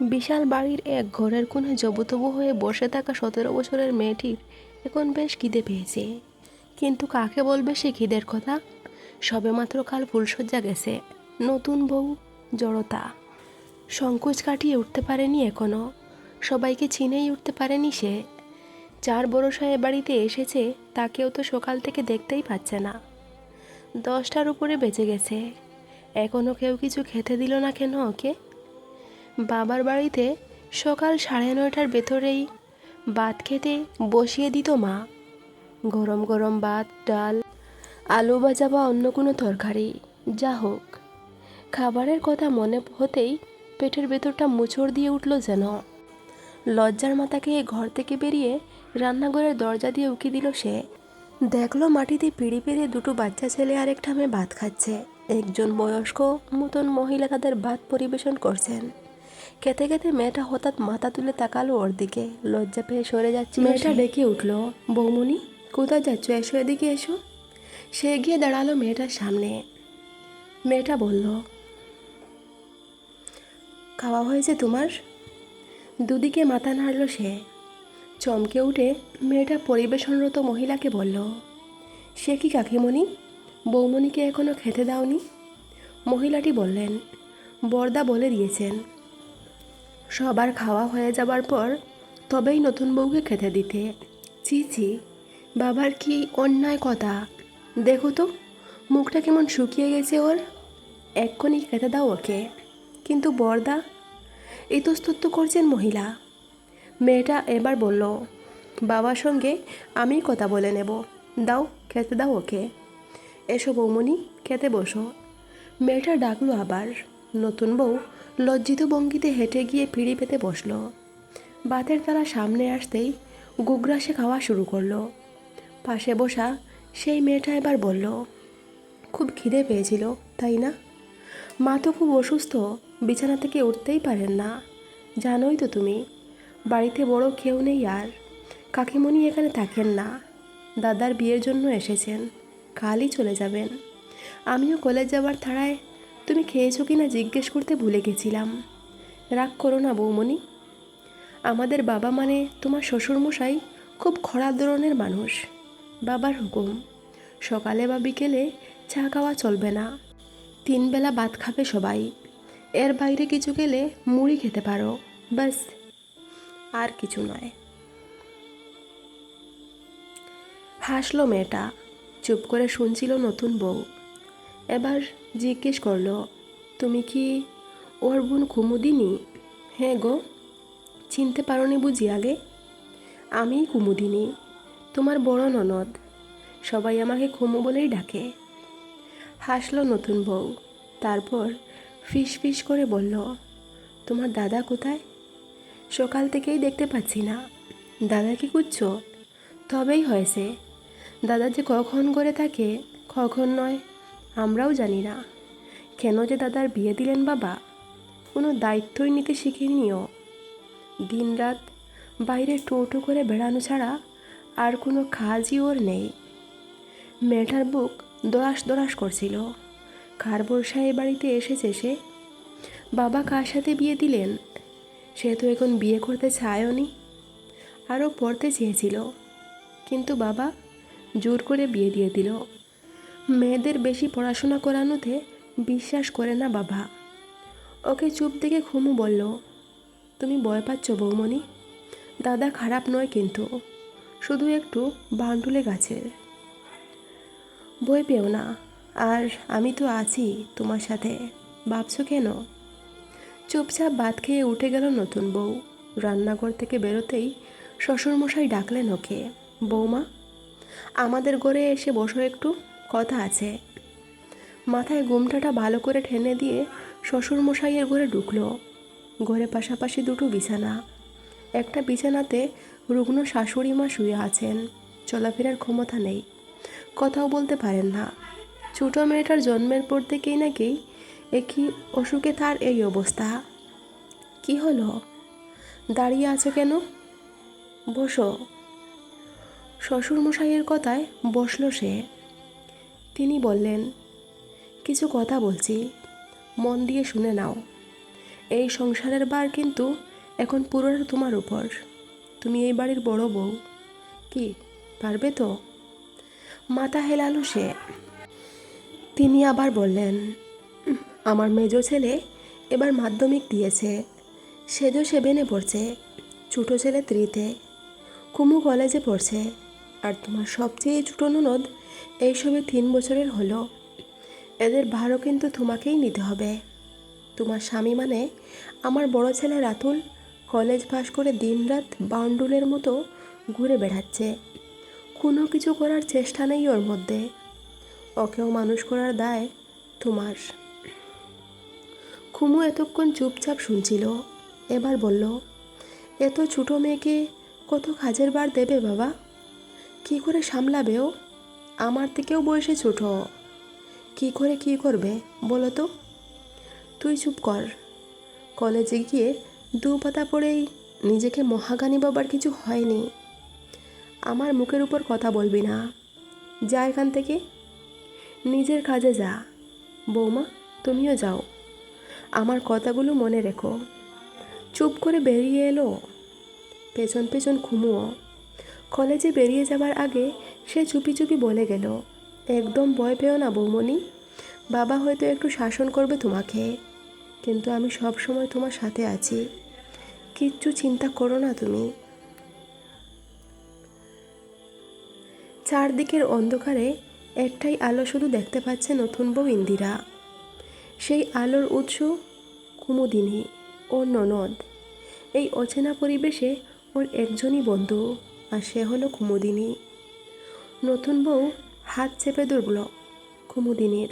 বিশাল বাড়ির এক ঘরের কোণে জবুতবু হয়ে বসে থাকা সতেরো বছরের মেয়েটির এখন বেশ খিদে পেয়েছে। কিন্তু কাকে বলবে সে খিদের কথা? সবেমাত্র কাল ফুলসজ্জা গেছে। নতুন বউ, জড়তা। সংকোচ কাটিয়ে উঠতে পারেনি এখনও। সবাইকে চিনেই উঠতে পারেনি সে। চার বড়সা এ বাড়িতে এসেছে, তাকেও তো সকাল থেকে দেখতেই পাচ্ছে না। দশটার উপরে বেঁচে গেছে। এখনও কেউ কিছু খেতে দিল না কেন ওকে? বাবার বাড়িতে সকাল সাড়ে নয়টার ভেতরেই ভাত খেতে বসিয়ে দিত মা। গরম গরম ভাত, ডাল, আলু ভাজা বা অন্য কোনো তরকারি, যা হোক। খাবারের কথা মনে হতেই পেটের ভেতরটা মুচড় দিয়ে উঠল যেন। লজ্জার মাথাকে ঘর থেকে বেরিয়ে রান্নাঘরের দরজা দিয়ে উকি দিল সে। দেখল মাটিতে পিড়ি পেরে দুটো বাচ্চা ছেলে আর একটা মেয়ে ভাত খাচ্ছে। একজন বয়স্ক মতন মহিলা তাদের ভাত পরিবেশন করছেন। খেতে খেতে মেয়েটা হঠাৎ মাথা তুলে তাকালো ওর দিকে। লজ্জা পেয়ে সরে যাচ্ছে মেয়েটা ডেকে উঠল বৌমনি কোথায় যাচ্ছ? এসো এদিকে এসো। সে গিয়ে দাঁড়াল মেয়েটার সামনে। মেয়েটা বলল খাওয়া হয়েছে তোমার? দুদিকে মাথা নাড়ল সে। চমকে উঠে মেয়েটা পরিবেশনরত মহিলাকে বলল সে কি কাকিমণি? বৌমণিকে এখনও খেতে দাওনি? মহিলাটি বললেন বর্দা বলে দিয়েছেন। সবার খাওয়া হয়ে যাবার পর তবেই নতুন বউকে খেতে দিতে। ছি ছি, বাবার কি অন্যায় কথা? দেখো তো, মুখটা কেমন শুকিয়ে গেছে ওর। এক্ষুনি খেতে দাও ওকে। কিন্তু বর্দা ইতস্তত করছেন মহিলা। মেয়েটা এবার বলল, বাবার সঙ্গে আমি কথা বলে নেব। দাও, খেতে দাও ওকে। এসো বৌমণি, খেতে বসো। মেয়েটা ডাকলো আবার। নতুন বউ লজ্জিত ভঙ্গিতে হেঁটে গিয়ে পিড়ি পেতে বসল। বাতের তারা সামনে আসতেই গুগ্রাসে খাওয়া শুরু করল। পাশে বসা সেই মেয়েটা এবার বলল, খুব খিদে পেয়েছিল, তাই না? মা তো খুব অসুস্থ, বিছানা থেকে উঠতেই পারেন না। জানোই তো তুমি, বাড়িতে বড় কেউ নেই আর। কাকিমণি এখানে থাকেন না। দাদার বিয়ের জন্য এসেছেন, কালই চলে যাবেন। আমিও কলেজ যাবার থাড়ায় তুমি খেয়েছো কি না জিজ্ঞেস করতে ভুলে গেছিলাম। রাগ করো না বৌমণি। আমাদের বাবা মানে তোমার শ্বশুরমশাই খুব খরা ধরনের মানুষ। বাবার হুকুম, সকালে বা বিকেলে চা খাওয়া চলবে না। তিনবেলা ভাত খাবে সবাই। এর বাইরে কিছু গেলে মুড়ি খেতে পারো, ব্যাস। আর কিছু নয়। হাসলো মেয়েটা, চুপ করে শুনছিল নতুন বউ। এবার জিজ্ঞেস করল, তুমি কি ওর বোন কুমুদিনী? হ্যাঁ গো, চিনতে পারোনি বুঝি আগে? আমি কুমুদিনী, তোমার বড় ননদ। সবাই আমাকে কুমু বলেই ডাকে। হাসলো নতুন বউ, তারপর ফিস ফিস করে বলল, তোমার দাদা কোথায়? সকাল থেকেই দেখতে পাচ্ছি না। দাদা কি খুঁজছো? তবেই হয়েছে। দাদা যে কখন করে থাকে, কখন নয় আমরাও জানি না। কেন যে দাদার বিয়ে দিলেন বাবা, কোনো দায়িত্বই নিতে শিখিনি ও দিন রাত বাইরে টোটো করে বেড়ানো ছাড়া আর কোনো কাজই ওর নেই। মেয়েটার বুক দরাস দরাস করছিল। কার বর্ষায় বাড়িতে এসেছে সে। বাবা কার সাথে বিয়ে দিলেন? সে তো এখন বিয়ে করতে চায়নি। আরও পড়তে চেয়েছিল। কিন্তু বাবা জোর করে বিয়ে দিয়ে দিল। মেয়েদের বেশি পড়াশোনা করানোতে বিশ্বাস করে না বাবা। ওকে চুপ দেখে খুমু বলল, তুমি ভয় পাচ্ছ বৌমণি? দাদা খারাপ নয় কিন্তু, শুধু একটু বান্ডুলে গাছের। বই পেও না, আর আমি তো আছি তোমার সাথে, ভাবছ কেন? চুপচাপ ভাত খেয়ে উঠে গেল নতুন বউ। রান্নাঘর থেকে বেরোতেই শ্বশুরমশাই ডাকলেন ওকে, বৌমা, আমাদের ঘরে এসে বসো একটু। কথা আছে। মাথায় ঘুমটাটা ভালো করে ঠেনে দিয়ে শ্বশুরমশাইয়ের ঘরে ঢুকলো। ঘরে পাশাপাশি দুটো বিছানা। একটা বিছানাতে রুগ্ন শাশুড়ি মা শুয়ে আছেন। চলাফেরার ক্ষমতা নেই। কথাও বলতে পারেন না। ছোটো মেয়েটার জন্মের পর থেকেই নাকি একই অসুখে তার এই অবস্থা। কি হলো? দাঁড়িয়ে আছো কেন? বসো। শ্বশুরমশাইয়ের কথায় বসল সে। তিনি বললেন, কিছু কথা বলছি, মন দিয়ে শুনে নাও। এই সংসারের বার কিন্তু এখন পুরোটা তোমার উপর। তুমি এই বাড়ির বড় বউ। কি, পারবে তো? মাথা হেলালো সে। তিনি আবার বললেন আমার মেজ ছেলে এবার মাধ্যমিক দিয়েছে। সেজো সেভেনে পড়ছে, ছোটো ছেলে ত্রিতে। কুমু কলেজে পড়ছে। আর তোমার সবচেয়ে ছোটো ননদ এইসবে তিন বছরের হলো। এদের ভারও কিন্তু তোমাকেই নিতে হবে। তোমার স্বামী মানে আমার বড় ছেলে রাতুল কলেজ পাশ করে দিনরাত বাউন্ডুলের মতো ঘুরে বেড়াচ্ছে। কোনো কিছু করার চেষ্টা নেই ওর মধ্যে। ওকেও মানুষ করার দায় তোমার। খুমু এতক্ষণ চুপচাপ শুনছিল। এবার বলল, এত ছোটো মেয়েকে কত কাজের বার দেবে বাবা? কি করে সামলাবে ও? আমার থেকেও বয়সে ছোটো। কি করে কি করবে বলো তো? তুই চুপ কর। কলেজে গিয়ে দু পাতা পড়েই নিজেকে মহাগানী বাবার কিছু হয়নি। আমার মুখের উপর কথা বলবি না। যা এখান থেকে। নিজের কাজে যা। বৌমা, তুমিও যাও। আমার কথাগুলো মনে রেখো। চুপ করে বেরিয়ে এলো। পেছন পেছন খুমুও কলেজে বেরিয়ে যাবার আগে সে চুপি চুপি বলে গেল, একদম ভয় পেও না বৌমনি বাবা হয়তো একটু শাসন করবে তোমাকে, কিন্তু আমি সব সময় তোমার সাথে আছি, কিচ্ছু চিন্তা করো না তুমি। চারদিকের অন্ধকারে একটাই আলো শুধু দেখতে পাচ্ছে নতুন বউ ইন্দিরা। সেই আলোর উৎস কুমুদিনী ওর ননদ। এই অচেনা পরিবেশে ওর একজনই বন্ধু। আর সে হলো কুমুদিনী। নতুন বউ, হাত চেপে ধরল কুমুদিনীর।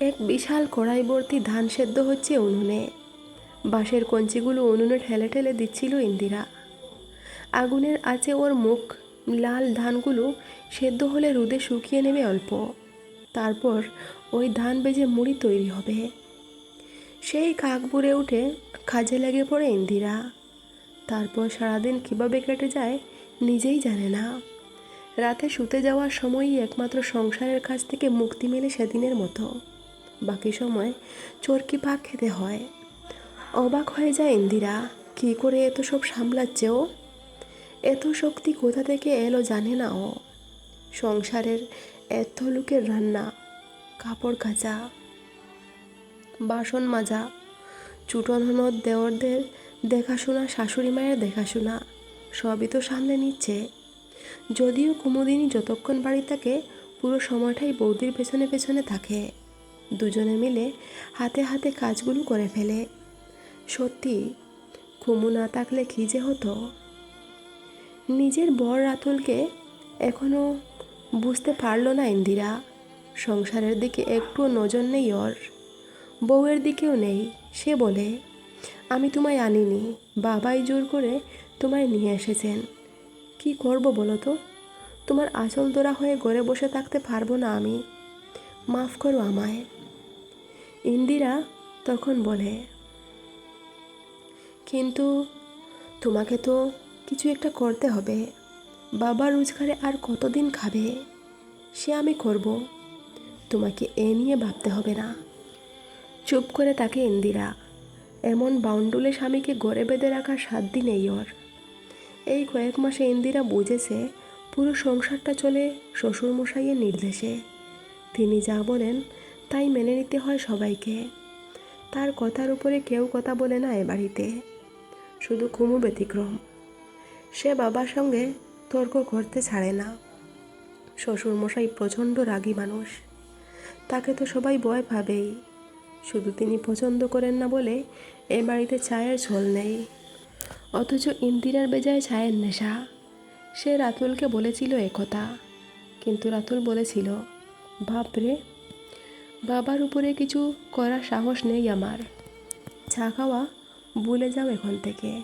এক বিশাল কড়াই ভর্তি ধান সেদ্ধ হচ্ছে উনুনে। বাঁশের কঞ্চিগুলো উনুনে ঠেলে ঠেলে দিচ্ছিল ইন্দিরা। আগুনের আঁচে ওর মুখ, লাল ধানগুলো সেদ্ধ হলে রোদে শুকিয়ে নেবে অল্প। তারপর ওই ধান বেজে মুড়ি তৈরি হবে। সেই কাক উঠে কাজে লেগে পড়ে ইন্দিরা। তারপর সারাদিন কীভাবে কেটে যায় নিজেই জানে না। রাতে শুতে যাওয়ার সময়ই একমাত্র সংসারের কাছ থেকে মুক্তি মেলে সেদিনের মতো। বাকি সময় চরকি পাক খেতে হয়? অবাক হয়ে যায় ইন্দিরা, কী করে এত সব সামলাচ্ছে ও? এত শক্তি কোথা থেকে এলো জানে না ও? সংসারের এত লোকের রান্না, কাপড় কাচা, বাসন মাজা চুটো ননদ দেওরদের দেখাশোনা, শাশুড়ি মায়ের দেখাশোনা, সবই তো সামলে নিচ্ছে। যদিও কুমুদিনী যতক্ষণ বাড়ি থাকে, পুরো সময়টাই বৌদির পেছনে পেছনে থাকে। দুজনে মিলে হাতে হাতে কাজগুলো করে ফেলে। সত্যি, কুমু না থাকলে কী যে হতো? নিজের বর রাতুলকে এখনও বুঝতে পারল না ইন্দিরা। সংসারের দিকে একটুও নজর নেই ওর। বউয়ের দিকেও নেই। সে বলে, আমি তোমায় আনিনি, বাবাই জোর করে তোমায় নিয়ে এসেছেন। কি করব বলো তো? তোমার আঁচল দোরা হয়ে ঘরে বসে থাকতে পারব না আমি। মাফ করো আমায়। ইন্দিরা তখন বলে, কিন্তু তোমাকে তো কিছু একটা করতে হবে। বাবা রোজগারে আর কতদিন খাবে? সে আমি করব। তোমাকে এ নিয়ে ভাবতে হবে না। চুপ করে তাকে ইন্দিরা। এমন বাউন্ডুলে স্বামীকে গড়ে বেঁধে রাখার সাত দিন এই ওর। এই কয়েক মাসে ইন্দিরা বুঝেছে, পুরো সংসারটা চলে শ্বশুরমশাইয়ের নির্দেশে। তিনি যা বলেন, তাই মেনে নিতে হয় সবাইকে। তার কথার উপরে কেউ কথা বলে না এ বাড়িতে। শুধু কুমু ব্যতিক্রম। সে বাবার সঙ্গে তর্ক করতে ছাড়ে না। শ্বশুরমশাই প্রচণ্ড রাগী মানুষ। তাকে তো সবাই ভয় পাবেই। শুধু তিনি পছন্দ করেন না বলে এ বাড়িতে চায়ের ঝোল নেই। অথচ ইন্দিরার বেজায় চায়ের নেশা। সে রাতুলকে বলেছিল একথা কিন্তু রাতুল বলেছিল বাপরে বাবার উপরে কিছু করার সাহস নেই আমার। চা খাওয়া ভুলে যাও এখন থেকে।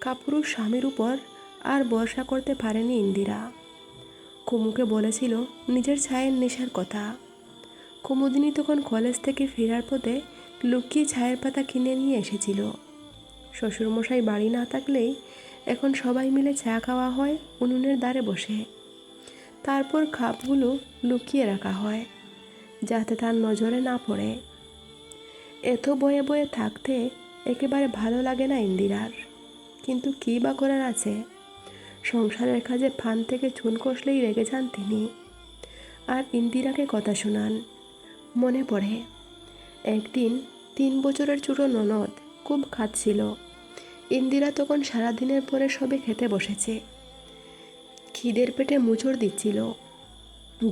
কাপুরুষ স্বামীর উপর আর ভরসা করতে পারেনি ইন্দিরা। কুমুকে বলেছিল, নিজের ছায়ের নেশার কথা। কুমুদিনী তখন কলেজ থেকে ফেরার পথে লুকিয়ে ছায়ের পাতা কিনে নিয়ে এসেছিল। শ্বশুরমশাই বাড়ি না থাকলেই এখন সবাই মিলে চা খাওয়া হয়, উনুনের দ্বারে বসে। তারপর খাপগুলো লুকিয়ে রাখা হয়, যাতে তার নজরে না পড়ে। এত বয়ে বয়ে থাকতে একেবারে ভালো লাগে না ইন্দিরার। কিন্তু কী বা করার আছে? সংসারের কাজে ফান থেকে চুন কষলেই রেগে যান তিনি। আর ইন্দিরাকে কথা শোনান মনে পড়ে। একদিন তিন বছরের ছোটো ননদ খুব খাচ্ছিল। ইন্দিরা তখন সারাদিনের পরে সবে খেতে বসেছে। খিদের পেটে মুচড় দিচ্ছিল।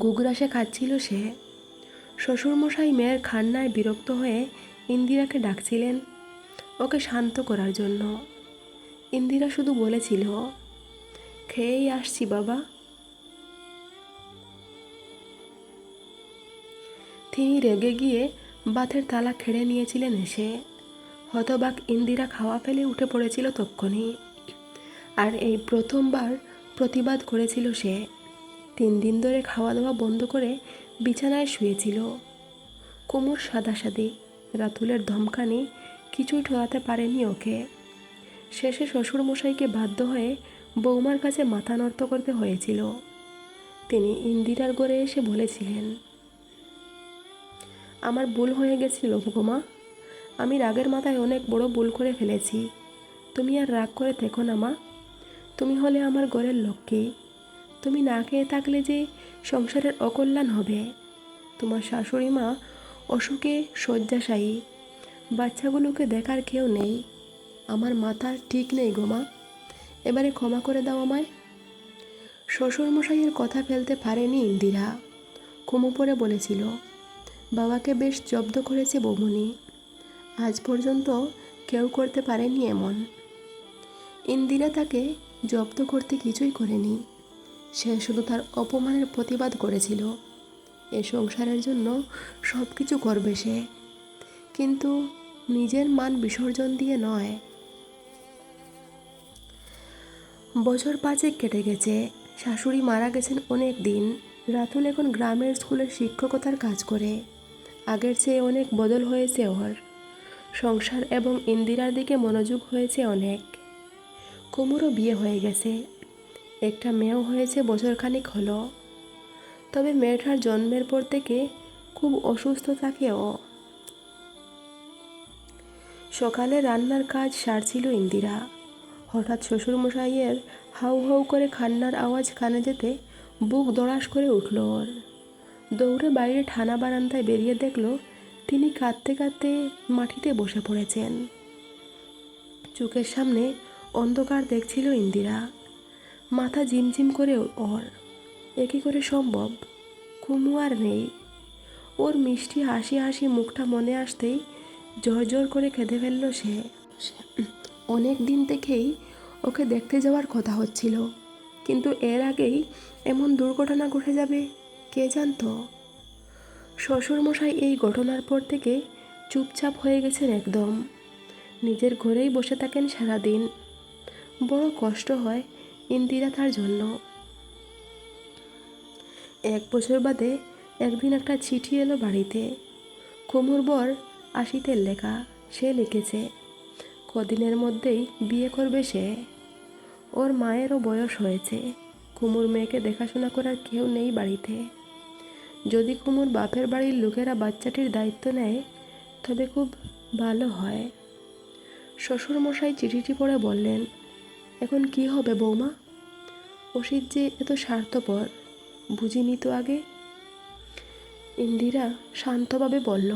গুগরাসে খাচ্ছিল সে। শ্বশুরমশাই মেয়ের খান্নায় বিরক্ত হয়ে ইন্দিরাকে ডাকছিলেন ওকে শান্ত করার জন্য। ইন্দিরা শুধু বলেছিল, খেয়েই আসছি বাবা। তিনি রেগে গিয়ে বাথের তালা খেড়ে নিয়েছিলেন এসে। হতবাক ইন্দিরা খাওয়া ফেলে উঠে পড়েছিল তক্ষণি আর এই প্রথমবার প্রতিবাদ করেছিল সে। তিন দিন ধরে খাওয়া দাওয়া বন্ধ করে বিছানায় শুয়েছিল। কোমর সাদাসাদি, রাতুলের ধমকানি কিছুই ঠোয়াতে পারেনি ওকে। শেষে শ্বশুরমশাইকে বাধ্য হয়ে বৌমার কাছে মাথা নত করতে হয়েছিল। তিনি ইন্দিরার গড়ে এসে বলেছিলেন আমার ভুল হয়ে গেছিল ভোমা আমি রাগের মাথায় অনেক বড় ভুল করে ফেলেছি। তুমি আর রাগ করে থেকো না, মা। তুমি হলে আমার ঘরের লক্ষ্মী। তুমি না খেয়ে থাকলে যে সংসারের অকল্যাণ হবে। তোমার শাশুড়ি মা অসুখে শয্যাশায়ী। বাচ্চাগুলোকে দেখার কেউ নেই। আমার মাথা ঠিক নেই গোমা এবারে ক্ষমা করে দাও আমায়। শ্বশুরমশাইয়ের কথা ফেলতে পারেনি ইন্দিরা। কুমু পরে বলেছিল বাবাকে বেশ জব্দ করেছে বৌমনি আজ পর্যন্ত কেউ করতে পারেনি এমন। ইন্দিরা তাকে জব্দ করতে কিছুই করেনি। সে শুধু তার অপমানের প্রতিবাদ করেছিল। এ সংসারের জন্য সব কিছু করবে সে। কিন্তু নিজের মান বিসর্জন দিয়ে নয়। বছর পাঁচেক কেটে গেছে। শাশুড়ি মারা গেছেন অনেক দিন। রাতুল এখন গ্রামের স্কুলের শিক্ষকতার কাজ করে। আগের চেয়ে অনেক বদল হয়েছে ওর। সংসার এবং ইন্দিরার দিকে মনোযোগ হয়েছে অনেক। কুমুরও বিয়ে হয়ে গেছে। একটা মেয়েও হয়েছে বছরখানিক হলো। তবে মেয়েটার জন্মের পর থেকে খুব অসুস্থ থাকে ও। সকালে রান্নার কাজ সারছিল ইন্দিরা। হঠাৎ শ্বশুরমশাইয়ের হাউ হাউ করে খান্নার আওয়াজ কানে যেতে বুক দড়াস করে উঠল ওর। দৌড়ে বাইরে ঠানা বারান্দায় বেরিয়ে দেখল তিনি কাঁদতে কাঁদতে মাটিতে বসে পড়েছেন। চোখের সামনে অন্ধকার দেখছিল ইন্দিরা। মাথা ঝিমঝিম করে ওর। একই করে সম্ভব? কুমু আর নেই। ওর মিষ্টি হাসি হাসি মুখটা মনে আসতেই জোর জোর করে কেঁদে ফেলল সে। অনেক দিন থেকেই ওকে দেখতে যাওয়ার কথা হচ্ছিল। কিন্তু এর আগেই এমন দুর্ঘটনা ঘটে যাবে। কে জানতো? শ্বশুরমশাই এই ঘটনার পর থেকে চুপচাপ হয়ে গেছেন একদম। নিজের ঘরেই বসে থাকেন সারাদিন। বড় কষ্ট হয় ইন্দিরা তার জন্য। এক বছর বাদে একদিন একটা চিঠি এলো বাড়িতে। কুমুর বর আশিতের লেখা, সে লিখেছে, কদিনের মধ্যেই বিয়ে করবে সে। ওর মায়েরও বয়স হয়েছে। কুমুর মেয়েকে দেখাশোনা করার কেউ নেই বাড়িতে। যদি কুমুর বাপের বাড়ির লোকেরা বাচ্চাটির দায়িত্ব নেয়, তবে খুব ভালো হয়। শ্বশুরমশাই চিঠিটি পড়ে বললেন, এখন কি হবে বৌমা? অসিত যে এত স্বার্থপর, বুঝিনি তো আগে? ইন্দিরা শান্তভাবে বলল,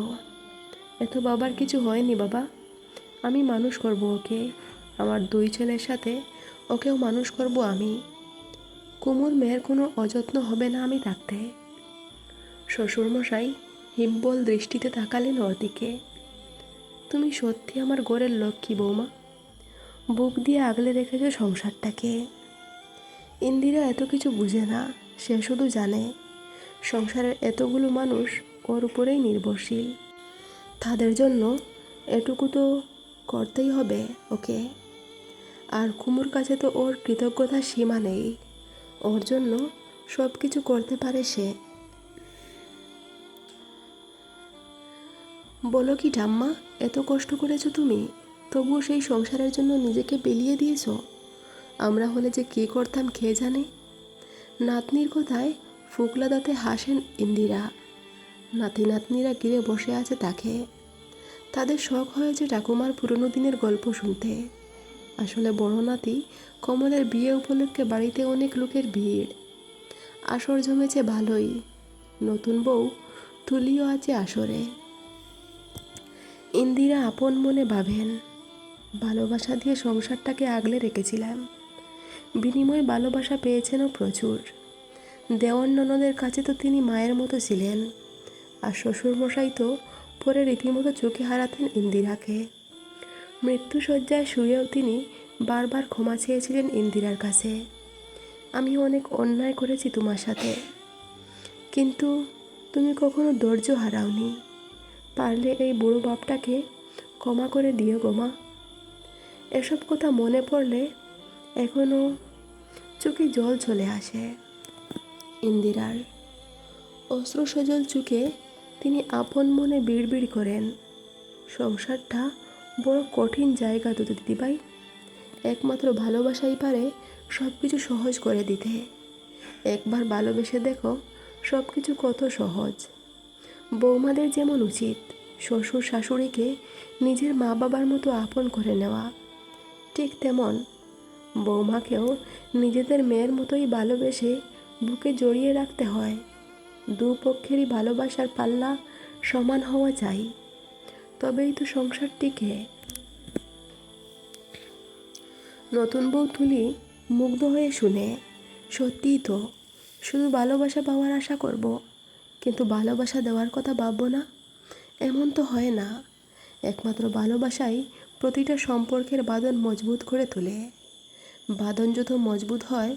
এত বাবার কিছু হয়নি বাবা। আমি মানুষ করব ওকে, আমার দুই ছেলের সাথে ওকেও মানুষ করব আমি। কুমুর মেয়ের কোনো অযত্ন হবে না আমি থাকতে শ্বশুরমশাই হিব্বল দৃষ্টিতে তাকালেন ওর দিকে তুমি সত্যি আমার গোরের লক্ষ্মী বৌমা? বুক দিয়ে আগলে রেখেছো সংসারটাকে? ইন্দিরা এত কিছু বুঝে না, সে শুধু জানে, সংসারের এতগুলো মানুষ ওর উপরেই নির্ভরশীল। তাদের জন্য এটুকু তো করতেই হবে ওকে। আর কুমুর কাছে তো ওর কৃতজ্ঞতার সীমা নেই। ওর জন্য সব কিছু করতে পারে সে। বলো কি ঠাম্মা, এত কষ্ট করেছ তুমি, তবুও সেই সংসারের জন্য নিজেকে বিলিয়ে দিয়েছ? আমরা হলে যে কী করতাম খেয়ে জানে? নাতনির কথায় ফুকলা দাঁতে হাসেন ইন্দিরা। নাতি নাতনিরা গিরে বসে আছে তাকে। তাদের শখ হয়েছে ঠাকুমার পুরনো দিনের গল্প শুনতে। আসলে বড় নাতি কমলের বিয়ে উপলক্ষে বাড়িতে অনেক লোকের ভিড়। আসর জমেছে ভালোই। নতুন বউ তুলিও আছে আসরে। ইন্দিরা আপন মনে ভাবেন, ভালোবাসা দিয়ে সংসারটাকে আগলে রেখেছিলাম। বিনিময়ে ভালোবাসা পেয়েছেনও প্রচুর। দেওয়ান ননদের কাছে তো তিনি মায়ের মতো ছিলেন, আর শ্বশুরমশাই তো পরে রীতিমতো চোখে হারাতেন ইন্দিরাকে। মৃত্যুসজ্জায় শুয়েও তিনি বারবার ক্ষমা চেয়েছিলেন ইন্দিরার কাছে। আমি অনেক অন্যায় করেছি তোমার সাথে, কিন্তু তুমি কখনো ধৈর্য হারাওনি। পারলে এই বুড়ো বাপটাকে ক্ষমা করে দিও গোমা এসব কথা মনে পড়লে এখনও চোখে জল চলে আসে। ইন্দিরার অস্ত্র সজল চুকে তিনি আপন মনে বিড়বিড় করেন। সংসারটা বড় কঠিন জায়গা তো দিদিভাই। একমাত্র ভালোবাসাই পারে সব কিছু সহজ করে দিতে। একবার ভালোবেসে দেখো সব কিছু কত সহজ। বৌমাদের যেমন উচিত, শ্বশুর শাশুড়িকে নিজের মা বাবার মতো আপন করে নেওয়া। ঠিক তেমন বৌমাকেও নিজেদের মেয়ের মতোই ভালোবেসে বুকে জড়িয়ে রাখতে হয়। দু পক্ষেরই ভালোবাসার পাল্লা সমান হওয়া চাই। তবেই তো সংসার টিকে। নতুন বউ তুলি মুগ্ধ হয়ে শুনে, সত্যিই তো, শুধু ভালোবাসা পাওয়ার আশা করব। কিন্তু ভালোবাসা দেওয়ার কথা ভাববো না? এমন তো হয় না। একমাত্র ভালোবাসাই প্রতিটা সম্পর্কের বাঁধন মজবুত করে তোলে। বাঁধন যত মজবুত হয়,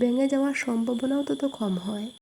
ভেঙে যাওয়ার সম্ভাবনাও তত কম হয়।